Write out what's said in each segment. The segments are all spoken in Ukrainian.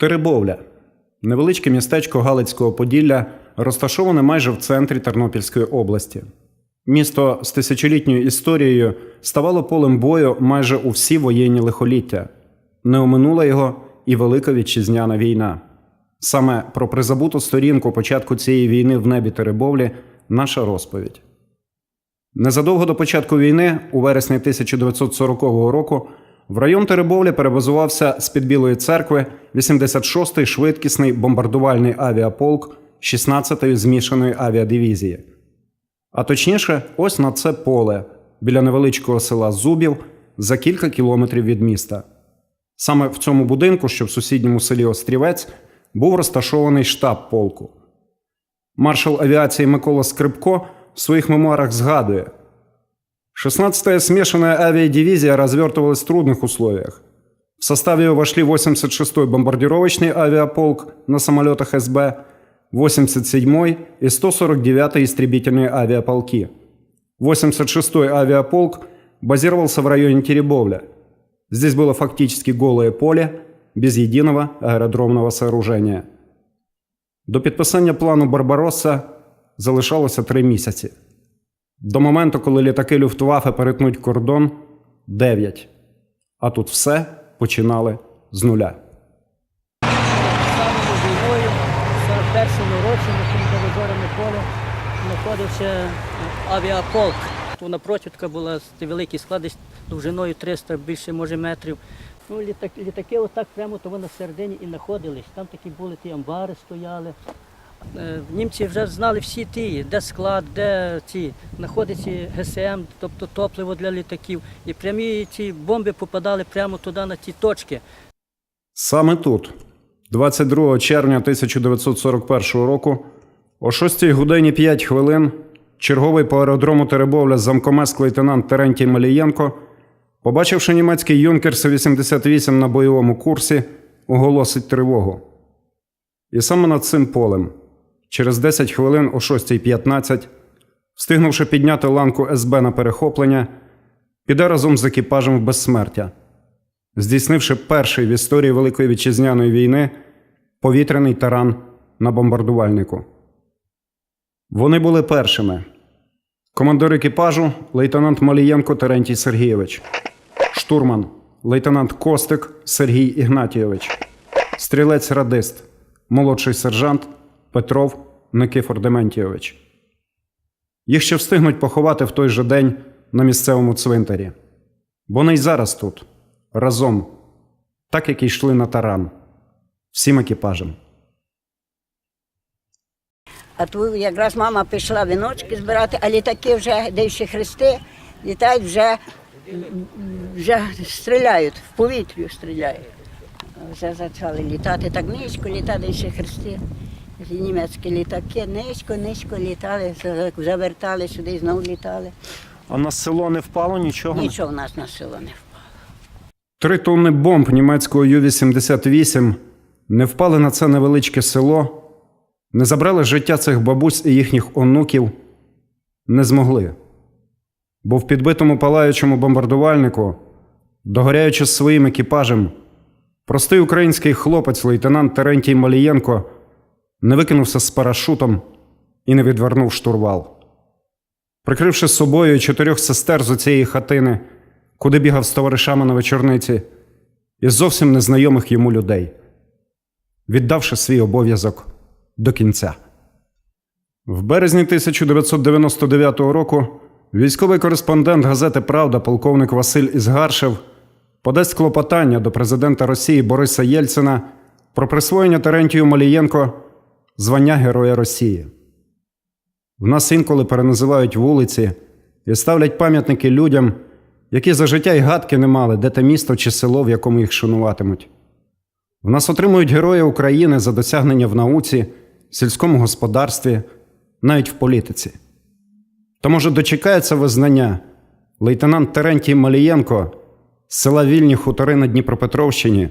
Теребовля невеличке містечко Галицького Поділля, розташоване майже в центрі Тернопільської області. Місто з тисячолітньою історією ставало полем бою майже у всі воєнні лихоліття. Не оминула його і Велика Вітчизняна війна. Саме про призабуту сторінку початку цієї війни в небі Теребовлі наша розповідь. Незадовго до початку війни, у вересні 1940 року, в район Теребовля перебазувався з-під Білої церкви 86-й швидкісний бомбардувальний авіаполк 16-ї змішаної авіадивізії. А точніше, ось на це поле біля невеличкого села Зубів за кілька кілометрів від міста. Саме в цьому будинку, що в сусідньому селі Острівець, був розташований штаб полку. Маршал авиации Микола Скрипко в своих мемуарах згадує, 16-я смешанная авиадивизия развертывалась в трудных условиях. В составе ее вошли 86-й бомбардировочный авиаполк на самолетах СБ, 87-й и 149-й истребительные авиаполки. 86-й авиаполк базировался в районе Теребовля. Здесь было фактически голое поле, без единого аэродромного сооружения. До підписання плану Барбаросса залишалося три місяці. До моменту, коли літаки Люфтваффе перетнуть кордон 9. А тут все починали з нуля. самою війною в 41-му році на тим Березорами поле знаходився е, авіаполк. Тут напроти така була великий склад, довжиною 300 більше може метрів. Ну, літак, літаки отак прямо то вони всередині і знаходились. Там такі були ті амбари стояли. Е, Німці вже знали всі ті, де склад, де ці знаходиться ГСМ, тобто топливо для літаків. І прямі ці бомби попадали прямо туди на ті точки. Саме тут, 22 червня 1941 року, о 6 годині 5 хвилин, черговий по аеродрому Теребовля замкомест лейтенант Терентій Малієнко, побачивши німецький Юнкерс 88 на бойовому курсі, оголосить тривогу. І саме над цим полем, через 10 хвилин о 6.15, встигнувши підняти ланку СБ на перехоплення, піде разом з екіпажем в безсмертя здійснивши перший в історії Великої Вітчизняної війни повітряний таран на бомбардувальнику. Вони були першими. Командир екіпажу лейтенант Малієнко Терентій Сергійович, штурман лейтенант Костик Сергій Ігнатійович, стрілець радист, молодший сержант Петров Никифор Дементійович. Їх ще встигнуть поховати в той же день на місцевому цвинтарі. Вони й зараз тут, разом, так як йшли на таран, всім екіпажем. А тут якраз мама пішла віночки збирати, а літаки вже, де хрести, літають вже, вже стріляють, в повітрю стріляють. Вже почали літати так низько, літати ще хрести. Ці Німецькі літаки низько, низько літали, завертали сюди знову літали. А на село не впало нічого? Нічого в нас на село не впало. Три тонни бомб німецького Ю-88 не впали на це невеличке село, не забрали життя цих бабусь і їхніх онуків, не змогли. Бо в підбитому палаючому бомбардувальнику, догоряючи з своїм екіпажем, простий український хлопець, лейтенант Терентій Малієнко, не викинувся з парашутом і не відвернув штурвал. Прикривши з собою чотирьох сестер з цієї хатини, куди бігав з товаришами на вечорниці, і зовсім незнайомих йому людей, віддавши свій обов'язок до кінця. В березні 1999 року військовий кореспондент газети Правда, полковник Василь Ізгаршев, подасть клопотання до президента Росії Бориса Єльцина про присвоєння Терентію Малієнко звання Героя Росії. В нас інколи переназивають вулиці і ставлять пам'ятники людям, які за життя й гадки не мали, де те місто чи село, в якому їх шануватимуть. В нас отримують Героя України за досягнення в науці, сільському господарстві, навіть в політиці. То, може, дочекається визнання лейтенант Терентій Малієнко з села Вільні Хутори на Дніпропетровщині,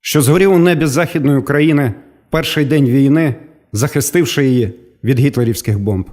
що згорів у небі Західної України перший день війни, захистивши її від гітлерівських бомб.